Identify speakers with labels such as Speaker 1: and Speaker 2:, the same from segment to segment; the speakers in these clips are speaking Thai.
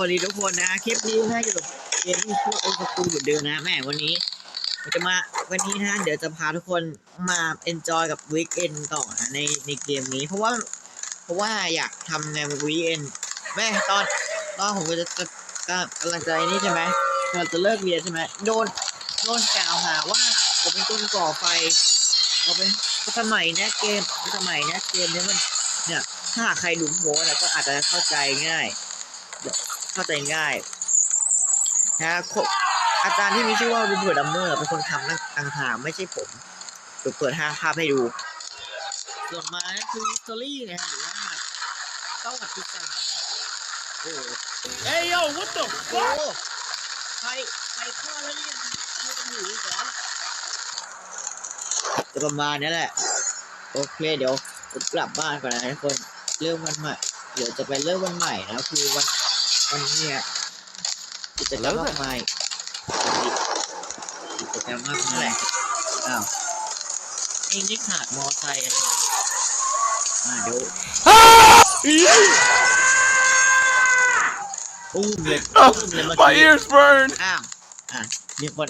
Speaker 1: สวัสดีทุกคนนะ คลิปนี้นะอยู่กับเกมที่ชื่อโอสกูเหมือนเดิมนะ แม่วันนี้จะมาวันนี้นะเดี๋ยวจะพาทุกคนมาเอนจอยกับวีคเอนต่อนะในในเกมนี้ เพราะว่าเพราะว่าอยากทำในวีคเอนแม่ตอนตอนผมก็จะจะก็กำลังใจนี่ใช่ไหมกำลังจะเลิกเรียนใช่ไหมโดนโดนกล่าวหาว่าผมเป็นต้นก่อไฟเราเป็นสมัยนี้ยเกมสมัยนี้ยเกมนี้มันเนี่ยถ้าใครดูโพสต์อะก็อาจจะเข้าใจง่าย เข้าใจง่ายนะโคอาจารย์ที่มีชื่อว่ารูเบิร์ตดัมเมอร์เป็นคนทำนั่งต่างหากไม่ใช่ผมเดี๋ยวเปิดห้าภาพให้ดู ส่วนมาคือสตอรี่นะหรือว่าประวัติศาสตร์โอ้
Speaker 2: Hey yo, what the
Speaker 1: โห
Speaker 2: fuck?
Speaker 1: ใครใครฆ่าแล้วเนี่ยไม่ต้องหนีเหรอจะประมาณนี้แหละ โอเคเดี๋ยวผมกลับบ้านก่อนนะทุกคน เริ่มวันใหม่ เดี๋ยวจะไปเริ่มวันใหม่นะคือวัน วันนี้เนี่ยกิจกรรมมากมายกิจกรรมมากมายอ้าวเองนี่ขาดมอไซค์อะไรเนี่ยอ่าเดี๋ยวอุ้มเลยอุ้มเลยเมื่อ
Speaker 2: My
Speaker 1: กี้
Speaker 2: ears burn.
Speaker 1: อ้าวอะมีคน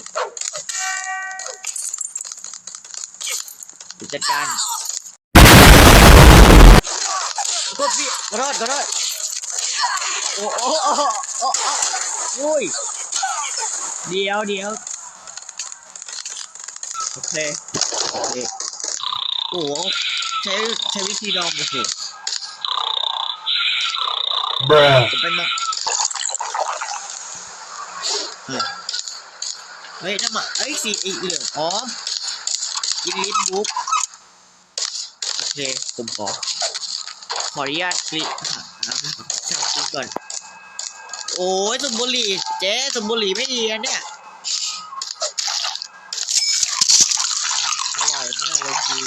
Speaker 1: กิจการกดพี่ขอโทษขอโทษโอ้โอ้โอ้โอ้โอ้โอ้ยเดี๋ยวเดี๋ยวโอเคโอเคโอ้ใช้ใช้วิธีลองโอเค
Speaker 2: Bruh.
Speaker 1: จะเป็นมาเฮ้ยน้ำมันเอ้ยสีอีเหลืองอ๋อกินลิฟบุ๊กโอเคผมขอขออนุญาตคลิกหาช่างคลิกก่อน โอ้ยสุบุหรี่เจ๊สุบุหรี่ไม่ดีนะเนี่ยอร่อยมากเลยที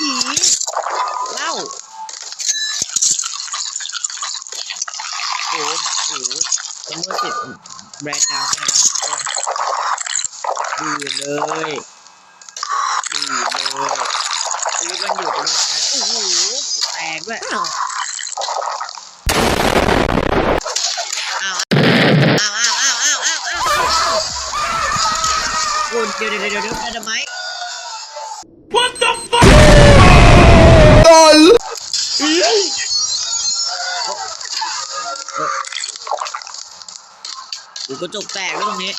Speaker 1: อีเล้าโอ้โหโอ้โหจะเมื่อติดแบรนด์ดังมากนะดีเลยดีเลยซื้อกันอยู่ตรงนั้นโอ้โหแตกด้วย คุณเดี๋ยวเดี๋ยวเดี๋ยวเดี๋ยวทำไม
Speaker 2: What the fuck?
Speaker 1: อูกระจกแตกแล้วตรงนี้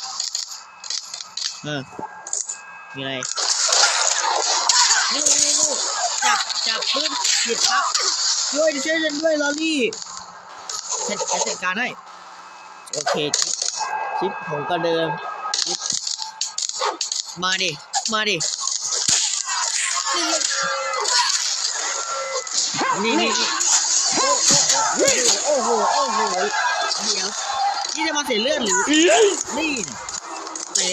Speaker 1: เออ มีอะไร นี่นี่นี่จับ จับปืนหยุดครับช่วยช่วยฉันด้วยลอรี่ฉันฉันจัดการให้ โอเค ชิปผมก็เดิมชิป มาดิ มาดินี่นี่นี่โอ้โห โอ้โห เดี๋ยว นี่จะมาเสียเลือดหรือ นี่ เตะ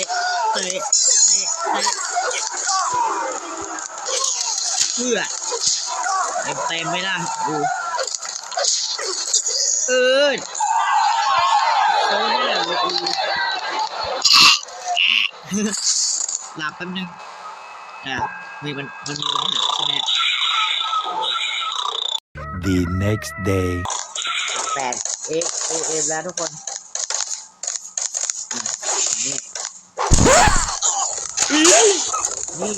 Speaker 1: เตะ เตะ เตะเพื่อเต็มเต็มไม่ได้ดูเออโอ้ยนี่แหละดู หลับแป๊บนึงอะมีมันมันมีปัญหาใช่ไหม
Speaker 3: The next day.
Speaker 1: แปดเอเอเอแล้วทุกคนอะนี่นี่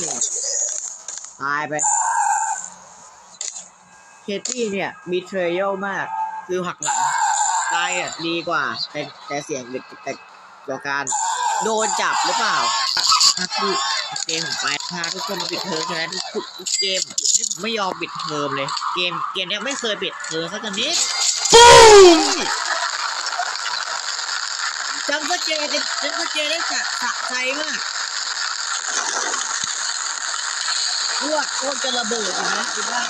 Speaker 1: ตายไปเคตี้เนี่ยมีเทรยลมากคือหักหลังตายอะดีกว่า แต่แต่เสียงเด็กแต่เกี่ยวกับการโดนจับหรือเปล่า ถ้าคือเกมผมไปพาทุกคนมาปิดเทอมใช่ไหมทุกทุกทุกเกมไม่ยอมปิดเทอมเลย เกมเกมเนี้ยไม่เคยปิดเทอมสักนิดจำสเกตจำสเกตได้สะสะใจมากอ้วกอ้วกจะระเบิดอยู่นะคิดว่า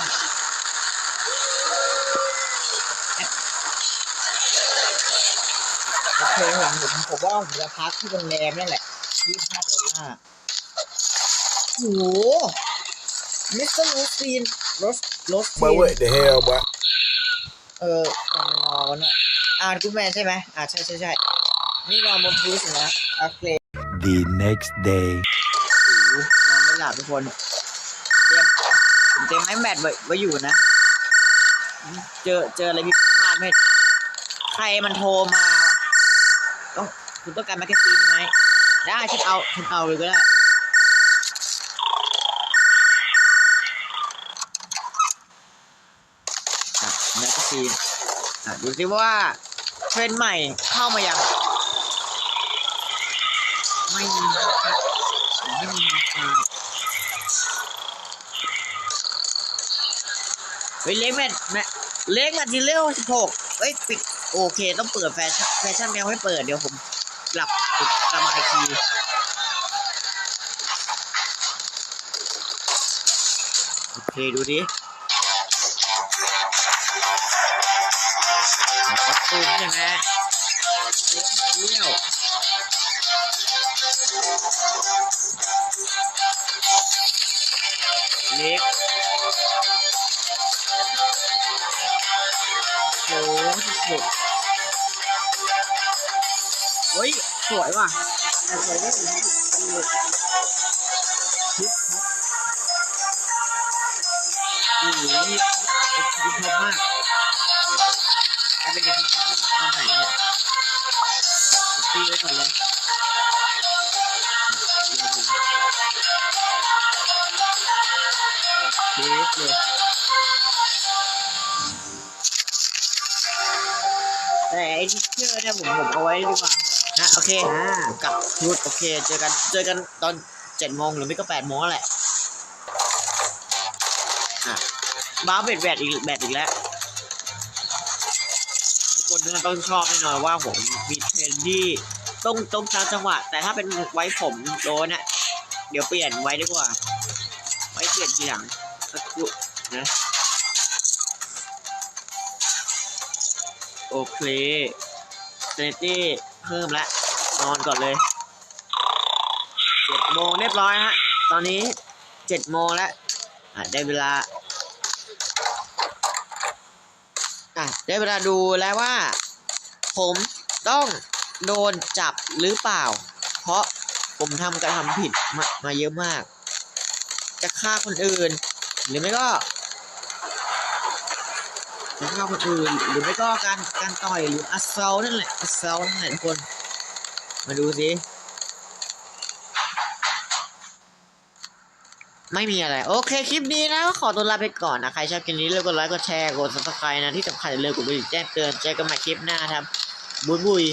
Speaker 1: โอเคผมผมผมว่าผมจะพักที่โรงแรมนั่นแหละยี่ห้าดอล ลาร์โอ้โหมิสเตอร์โรสซีนโรสโรสซี
Speaker 2: Boy,
Speaker 1: น
Speaker 2: what the hell, boy?
Speaker 1: เออตอนนอนอะอ่านกูแมนใช่ไหมอ่าใช่ใช่ใช่นี่นอนบนพื้นอยู่นะโอเค
Speaker 3: The next day.
Speaker 1: โอ้โหนอนไม่หลับทุกคน เตรียมผมเตรียมไม้แมทไว้ไว้อยู่นะเจอเจออะไรผิดพลาดไหมใครมันโทรมาวะต้องคุณต้องการแมกกาซีนใช่ไหม ได้ฉันเอาฉันเอาเลยก็ได้แมกกาซีนอะดูสิว่าเทรนใหม่เข้ามายัง ไม่มีนะครับไม่มีนะครับเฮ้ยเล็กแมทแมเล็กแมททีเลวสิบหกเฮ้ยปิดโอเค ต้องเปิดแฟชั่นแฟชั่นแมวให้เปิดเดี๋ยวผมหลับ สบายทีโอเคดูดิวัดตูมใช่ไหมเล็กแมททีเลวเล็กโอ้โห สวยว่ะแต่สวยได้ถึงสิบหกคิดครับโอ้โหนี่คิดชอบมากกลายเป็นเด็กที่ชอบมากตอนไหนเนี่ยตีไว้ก่อนเลยเทสเลยแต่ไอ้ที่เชื่อเนี่ยผมผมเอาไว้ดีกว่า นะโอเคกับชุดโอเค เจอกันเจอกันตอนเจ็ดโมงหรือไม่ก็แปดโมงแหละบ้าเบ็ดแบดอีกแบดอีกแล้วทุกคนน่าต้องชอบแน่นอนว่าผมมีเทรนด์ที่ต้องต้องตามจังหวะ แต่ถ้าเป็นไว้ผมโดนเนี่ยเดี๋ยวเปลี่ยนไว้ดีกว่า ไว้เปลี่ยนทีหลังสักครู่นะโอเคเซนตี้ เพิ่มและนอนก่อนเลยเจ็ดโมงเรียบร้อยฮะ ตอนนี้เจ็ดโมงแล้วอะได้เวลาอะได้เวลาดูแล้วว่า ผมต้องโดนจับหรือเปล่า เพราะผมทำกระทำผิดมามาเยอะมาก จะฆ่าคนอื่น หรือไม่ก็ จะฆ่าคนอื่นหรือไม่ก็การการต่อยหรืออัสเซลนั่นแหละอัสเซลนั่นแหละทุกคน มาดูสิไม่มีอะไร โอเค คลิปนี้นะก็ขอตัวลาไปก่อนนะ ใครชอบคลิปนี้เลือกกดไลค์กดแชร์กดซับสไครต์นะ ที่สำคัญอย่าลืมกดกระดิ่งแจ้งเตือนเจอกันใหม่คลิปหน้าครับ บุยบุย